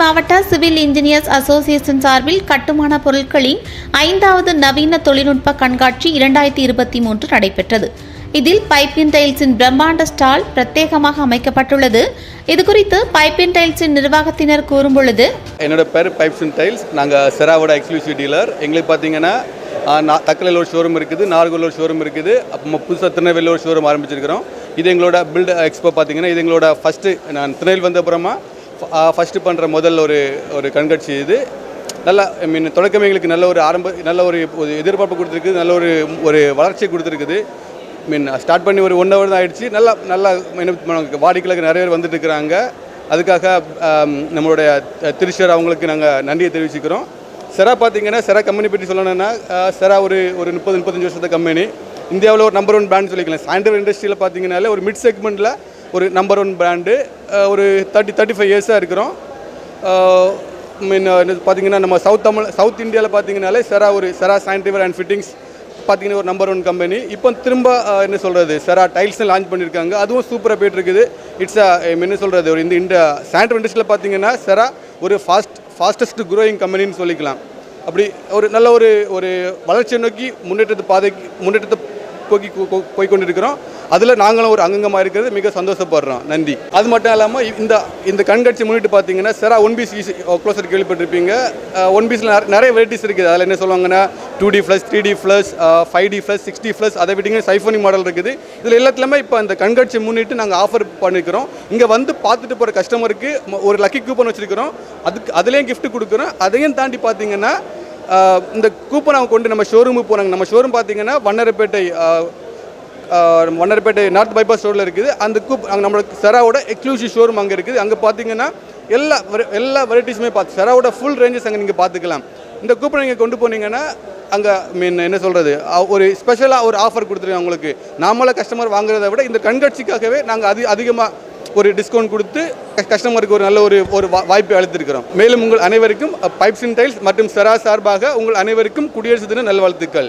மாவட்ட civil engineers association சார்பில் கட்டுமான பொருட்களின் ஐந்தாவது நவீன தொழில்நுட்ப கண்காட்சி இரண்டாயிரத்தி இருபத்தி மூன்று நடைபெற்றது. இதில் பைப்பின் டைல்ஸின் பிரம்மாண்ட ஸ்டால் பிரத்யேகமாக அமைக்கப்பட்டுள்ளது. இதுகுறித்து பைப்பின் டைல்ஸின் நிர்வாகத்தினர் கூறும்பொழுது என்னோட பேர் பைப்ஸின் டைல்ஸ். நாங்கள் செராவோட எக்ஸ்க்ளூசிவ் டீலர் எங்களுக்கு பார்த்தீங்கன்னா தக்கலையில் ஒரு ஷோரூம் இருக்குது நார்கோவில் ஒரு ஷோரூம் இருக்குது. அப்புறமா புதுசாக திருநெல்வேலியில் ஒரு ஷோரூம் ஆரம்பிச்சிருக்கிறோம். இது எங்களோட பில்ட் எக்ஸ்போ பார்த்தீங்கன்னா இது எங்களோட ஃபஸ்ட்டு நான் திருநெல்வேலி வந்த அப்புறமா ஃபஸ்ட்டு பண்ணுற முதல் ஒரு ஒரு கண்காட்சி இது. நல்ல ஐ மீன் தொடக்கமே எங்களுக்கு நல்ல ஒரு ஆரம்ப நல்ல ஒரு எதிர்பார்ப்பு கொடுத்துருக்கு நல்ல ஒரு ஒரு வளர்ச்சி கொடுத்துருக்குது. மீன் ஸ்டார்ட் பண்ணி ஒரு ஒன் ஹவர் தான் ஆயிடுச்சு. நல்லா நல்லா என்ன வாடிக்கையாளர்கள் நிறைய பேர் வந்துட்டு இருக்கிறாங்க. அதுக்காக நம்மளுடைய திருச்சர் அவங்களுக்கு நாங்கள் நன்றியை தெரிவிச்சுக்கிறோம். செரா பார்த்தீங்கன்னா செரா கம்பெனி பற்றி சொல்லணும்னா அஹ், செரா ஒரு ஒரு முப்பது முப்பத்தஞ்சு வருஷத்த கம்பெனி இந்தியாவில் ஒரு நம்பர் ஒன் பிராண்ட் சொல்லிக்கலாம். சானிடரி இண்டஸ்ட்ரியில் பார்த்தீங்கன்னாலே ஒரு மிட் செக்மெண்ட்டில் ஒரு நம்பர் ஒன் பிராண்டு ஒரு தேர்ட்டி தேர்ட்டி ஃபைவ் இயர்ஸாக இருக்கிறோம். மீன் பார்த்தீங்கன்னா நம்ம சவுத் தமிழ் சவுத் இந்தியாவில் பார்த்தீங்கனாலே செரா ஒரு செரா சானிடரிவர் அண்ட் ஃபிட்டிங்ஸ் பார்த்தீங்கன்னா ஒரு நம்பர் ஒன் கம்பெனி இப்போ திரும்ப என்ன சொல்கிறது செரா டைல்ஸ்னு லான்ச் பண்ணியிருக்காங்க. அதுவும் சூப்பராக போயிட்டுருக்குது. இட்ஸ் அ um, என்ன சொல்கிறது ஒரு இந்த இந்த சானிடரி இண்டஸ்ட்ரியில் பார்த்தீங்கன்னா செரா ஒரு ஃபாஸ்ட் ஃபாஸ்டஸ்ட் குரோயிங் கம்பெனின்னு சொல்லிக்கலாம். அப்படி ஒரு நல்ல ஒரு ஒரு வளர்ச்சியை நோக்கி முன்னேற்றத்தை பாதைக்கு முன்னேற்றத்தை போக்கி போய் கொண்டிருக்கிறோம். அதில் நாங்களும் ஒரு அங்கங்கமாக இருக்கிறது மிக சந்தோஷப்படுறோம். நன்றி. அது மட்டும் இல்லாமல் இந்த இந்த கண்காட்சி முன்னிட்டு பார்த்தீங்கன்னா செரா ஒன் பீஸ் க்ளோசர் கேள்விப்பட்டிருப்பீங்க. ஒன் பீஸில் நிறைய வெரைட்டிஸ் இருக்குது. அதில் என்ன சொல்லுவாங்கன்னா two D plus three D plus five D plus six D plus அதை விட்டிங்க சைஃபோனி மாடல் இருக்குது. இதில் எல்லாத்துலேயுமே இப்போ அந்த கண்காட்சி முன்னிட்டு நாங்கள் ஆஃபர் பண்ணியிருக்கிறோம் இங்கே வந்து பார்த்துட்டு போகிற கஸ்டமருக்கு ஒரு லக்கி கூப்பன் வச்சுருக்கிறோம். அதுக்கு அதுலேயும் கிஃப்ட் கொடுக்குறோம். அதையும் தாண்டி பார்த்தீங்கன்னா இந்த கூப்பன் அவங்க கொண்டு நம்ம ஷோரூமுக்கு போனாங்க நம்ம ஷோரூம் பார்த்தீங்கன்னா வண்ணரப்பேட்டை ஆஹ், நார்த் பைபாஸ் ரோடில் இருக்குது. அந்த கூப் அங்கே நம்மளுக்கு செராவோட எக்ஸ்க்ளூசிவ் ஷோரூம் அங்கே இருக்குது. அங்கே பார்த்தீங்கன்னா எல்லா எல்லா வெரைட்டிஸுமே பார்த்து செராவோட ஃபுல் ரேஞ்சஸ் அங்கே நீங்கள் பார்த்துக்கலாம் இந்த கூப்பன் நீங்கள் கொண்டு போனீங்கன்னா அங்கே மீன் என்ன சொல்கிறது ஒரு ஸ்பெஷலாக ஒரு ஆஃபர் கொடுத்துருக்காங்க உங்களுக்கு. நாமளாக கஸ்டமர் வாங்குறத விட இந்த கண்காட்சிக்காகவே நாங்கள் அதி அதிகமாக ஒரு டிஸ்கவுண்ட் கொடுத்து கஸ்டமருக்கு ஒரு நல்ல ஒரு ஒரு வா- வாய்ப்பை அளித்திருக்கிறோம். மேலும் உங்கள் அனைவருக்கும் பைப்ஸ் இன் டைல்ஸ் மற்றும் செரா சார்பாக உங்கள் அனைவருக்கும் குடியரசு தின நல்வாழ்த்துக்கள்.